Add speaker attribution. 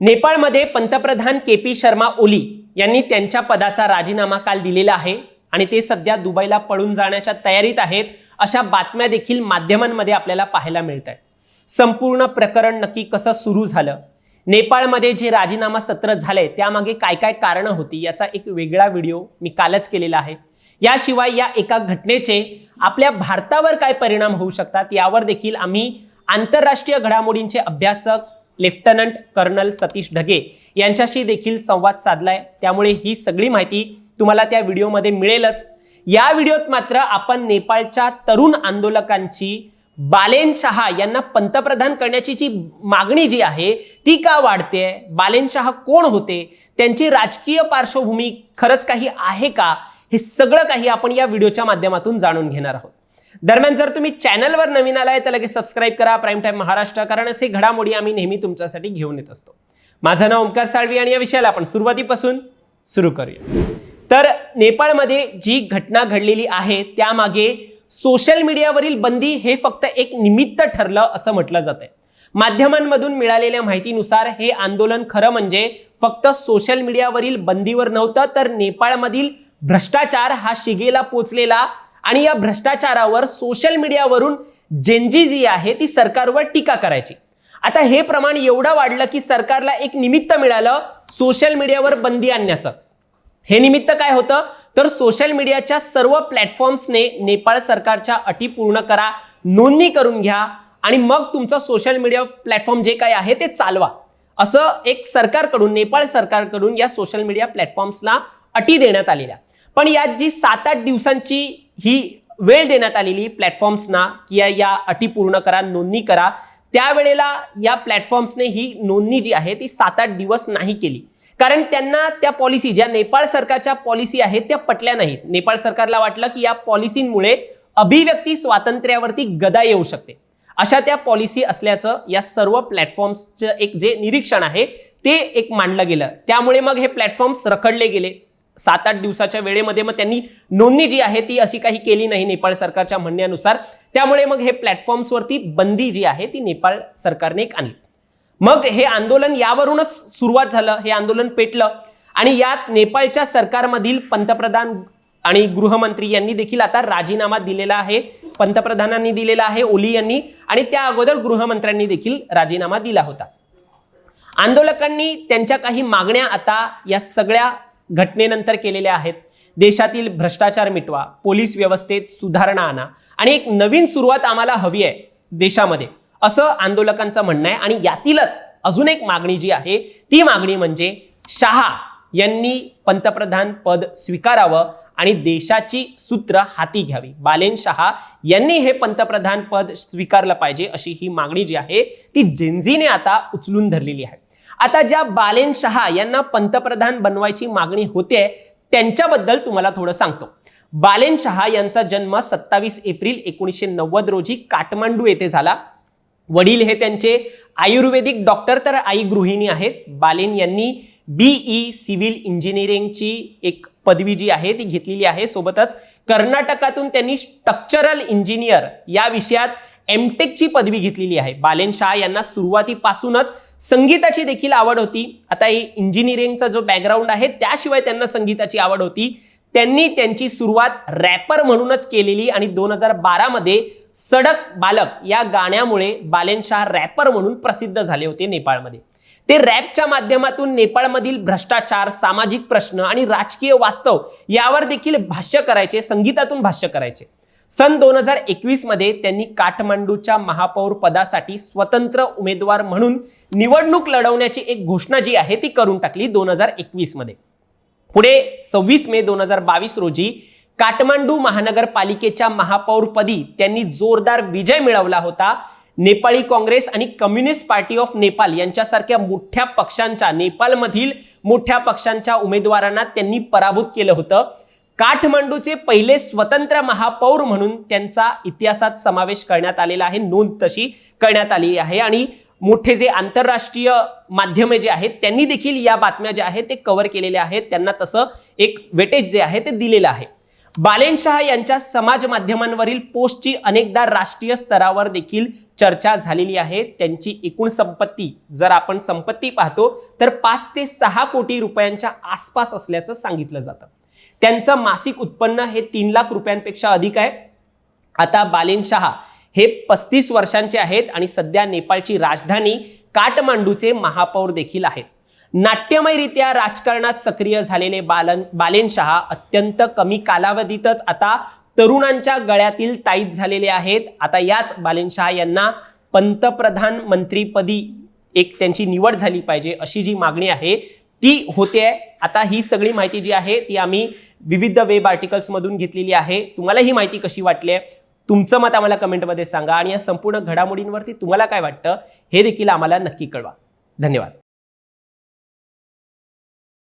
Speaker 1: नेपाळमध्ये पंतप्रधान के पी शर्मा ओली यांनी त्यांच्या पदाचा राजीनामा काल दिलेला आहे आणि ते सध्या दुबईला पळून जाण्याच्या तयारीत आहेत अशा बातम्या देखील माध्यमांमध्ये आपल्याला पाहायला मिळत आहेत. संपूर्ण प्रकरण नक्की कसं सुरू झालं? नेपाळमध्ये जे राजीनामा सत्र झाले त्यामागे काय काय कारणं होती याचा एक वेगळा व्हिडिओ मी कालच केलेला आहे. याशिवाय या एका घटनेचे आपल्या भारतावर काय परिणाम होऊ शकतात यावर देखील आम्ही आंतरराष्ट्रीय घडामोडींचे अभ्यासक लेफ्टनंट कर्नल सतीश ढगे यांच्याशी देखील संवाद साधलाय. त्यामुळे ही सगळी माहिती तुम्हाला त्या व्हिडिओमध्ये मिळेलच. या व्हिडिओत मात्र आपण नेपाळच्या तरुण आंदोलकांची बालेन शहा यांना पंतप्रधान करण्याची जी मागणी जी आहे ती का वाढते? बालेन शहा कोण होते? त्यांची राजकीय पार्श्वभूमी खरंच काही आहे का? हे सगळं काही आपण या व्हिडिओच्या माध्यमातून जाणून घेणार आहोत. दरम्यान जर तुम्ही चॅनलवर नवीन आलाय तर लगेच सबस्क्राईब करा. प्राईम टाईम महाराष्ट्र कारण असे घडामोडी आम्ही नेहमी तुमच्यासाठी घेऊन येत असतो. माझं नाव ओमकार साळवी आणि या विषयाला आपण सुरुवातीपासून सुरू करूया. तर नेपाळमध्ये जी घटना घडलेली आहे त्यामागे सोशल मीडियावरील बंदी हे फक्त एक निमित्त ठरलं असं म्हटलं जात आहे माध्यमांमधून मिळालेल्या माहितीनुसार हे आंदोलन खरं म्हणजे फक्त सोशल मीडियावरील बंदीवर नव्हतं तर नेपाळमधील भ्रष्टाचार हा शिगेला पोचलेला आणि या भ्रष्टाचारावर सोशल मीडियावरून जेंजी जी आहे ती सरकारवर टीका करायची. आता हे प्रमाण एवढं वाढलं की सरकारला एक निमित्त मिळालं सोशल मीडियावर बंदी आणण्याचं. हे निमित्त काय होतं? तर सोशल मीडियाच्या सर्व प्लॅटफॉर्म्सने नेपाळ सरकारच्या अटी पूर्ण करा नोंदणी करून घ्या आणि मग तुमचं सोशल मीडिया प्लॅटफॉर्म जे काय आहे ते चालवा. असं एक सरकारकडून नेपाळ सरकारकडून या सोशल मीडिया प्लॅटफॉर्म्सला अटी देण्यात आलेल्या. पण यात जी सात आठ दिवसांची ही वेळ देण्यात आलेली प्लॅटफॉर्म्सना की या- या अटी पूर्ण करा नोंदणी करा त्यावेळेला या प्लॅटफॉर्म्सने ही नोंदणी जी आहे ती सात आठ दिवस नाही केली. कारण त्यांना त्या पॉलिसी ज्या नेपाळ सरकारच्या पॉलिसी आहेत त्या पटल्या नाहीत. नेपाळ सरकारला वाटलं की या पॉलिसींमुळे अभिव्यक्ती स्वातंत्र्यावरती गदा येऊ शकते. अशा त्या पॉलिसी असल्याचं या सर्व प्लॅटफॉर्म्सचं एक जे निरीक्षण आहे ते एक मांडलं गेलं. त्यामुळे मग हे प्लॅटफॉर्म्स रखडले गेले. सात आठ दिवसाच्या वेळेमध्ये मग त्यांनी नोंदणी जी आहे ती अशी काही केली नाही नेपाळ सरकारच्या म्हणण्यानुसार. त्यामुळे मग हे प्लॅटफॉर्म्सवरती बंदी जी आहे ती नेपाळ सरकारने एक आणली. मग हे आंदोलन यावरूनच सुरुवात झालं हे आंदोलन पेटलं आणि यात नेपाळच्या सरकारमधील पंतप्रधान आणि गृहमंत्री यांनी देखील आता राजीनामा दिलेला आहे पंतप्रधानांनी दिलेला आहे ओली यांनी आणि त्या अगोदर गृहमंत्र्यांनी देखील राजीनामा दिला होता. आंदोलकांनी त्यांच्या काही मागण्या आता या सगळ्या घटनेनंतर केलेल्या आहेत. देशातील भ्रष्टाचार मिटवा पोलीस व्यवस्थेत सुधारणा आणा. आणि एक नवीन सुरुवात आम्हाला हवी आहे देशामध्ये. असं आंदोलकांचं म्हणणं आहे. आणि यातीलच अजून एक मागणी जी आहे ती मागणी म्हणजे शहा यांनी पंतप्रधान पद स्वीकारावं आणि देशाची सूत्र हाती घ्यावी. बालेन शहा यांनी हे पंतप्रधान पद स्वीकारलं पाहिजे अशी ही मागणी जी आहे ती जेन्झीने आता उचलून धरलेली आहे. आता ज्या बालेन शहा यांना पंतप्रधान बनवायची मागणी होते त्यांच्याबद्दल तुम्हाला थोडं सांगतो. बालेन शहा यांचा जन्म सत्तावीस एप्रिल एकोणीसशे नव्वद रोजी काठमांडू येथे झाला. वडील हे त्यांचे आयुर्वेदिक डॉक्टर तर आई गृहिणी आहेत. बालेन यांनी बीई सिव्हिल इंजिनिअरिंगची एक पदवी जी आहे ती घेतलेली आहे. सोबतच कर्नाटकातून त्यांनी स्ट्रक्चरल इंजिनियर या विषयात एमटेकची पदवी घेतलेली आहे. बालेन शाह यांना सुरुवातीपासूनच संगीताची देखील आवड होती. आता हे इंजिनिअरिंगचा जो बॅकग्राऊंड आहे त्याशिवाय त्यांना संगीताची आवड होती. त्यांनी त्यांची सुरुवात रॅपर म्हणूनच केलेली आणि दोन हजार बारामध्ये सडक बालक या गाण्यामुळे बालेन शाह रॅपर म्हणून प्रसिद्ध झाले होते नेपाळमध्ये. ते रॅपच्या माध्यमातून नेपाळमधील भ्रष्टाचार सामाजिक प्रश्न आणि राजकीय वास्तव यावर देखील भाष्य करायचे संगीतातून भाष्य करायचे. सन दोन हजार एकवीसमध्ये त्यांनी काठमांडूच्या महापौर पदासाठी स्वतंत्र उमेदवार म्हणून निवडणूक लढवण्याची एक घोषणा जी आहे ती करून टाकली दोन हजार एकवीसमध्ये. पुढे सव्वीस मे दोन हजार बावीस रोजी काठमांडू महानगरपालिकेच्या महापौरपदी त्यांनी जोरदार विजय मिळवला होता. नेपाळी काँग्रेस आणि कम्युनिस्ट पार्टी ऑफ नेपाल यांच्यासारख्या मोठ्या पक्षांच्या नेपाळमधील मोठ्या पक्षांच्या उमेदवारांना त्यांनी पराभूत केलं होतं. काठमांडूचे पहिले स्वतंत्र महापौर म्हणून त्यांचा इतिहासात समावेश करण्यात आलेला आहे नोंद तशी करण्यात आली आहे. आणि मोठे जे आंतरराष्ट्रीय माध्यमे जे आहेत त्यांनी देखील या बातम्या ज्या आहेत ते कव्हर केलेल्या आहेत. त्यांना तसं एक वेटेज जे आहे ते दिलेलं आहे. बालेन शहा यांच्या समाज माध्यमांवरील पोस्टची अनेकदा राष्ट्रीय स्तरावर देखील चर्चा झालेली आहे. त्यांची एकूण संपत्ती जर आपण संपत्ती पाहतो तर पाच ते सहा कोटी रुपयांच्या आसपास असल्याचं सांगितलं जातं. त्यांचं मासिक उत्पन्न हे तीन लाख रुपयांपेक्षा अधिक आहे. आता बालेन शहा हे पस्तीस वर्षांचे आहेत आणि सध्या नेपाळची राजधानी काठमांडूचे महापौर देखील आहेत. नाट्यमयरित्या राजकारणात सक्रिय झालेले बालन बालेन शहा अत्यंत कमी कालावधीतच आता तरुणांच्या गळ्यातील ताईत झालेले आहेत. आता याच बालेन शहा यांना पंतप्रधान मंत्रीपदी एक त्यांची निवड झाली पाहिजे अशी जी मागणी आहे ती होते. आता ही सगळी माहिती जी आहे ती आम्ही विविध वेब आर्टिकल्समधून घेतलेली आहे. तुम्हाला ही माहिती कशी वाटली आहे तुमचं मत आम्हाला कमेंटमध्ये सांगा आणि या संपूर्ण घडामोडींवरती तुम्हाला काय वाटतं हे देखील आम्हाला नक्की कळवा. धन्यवाद.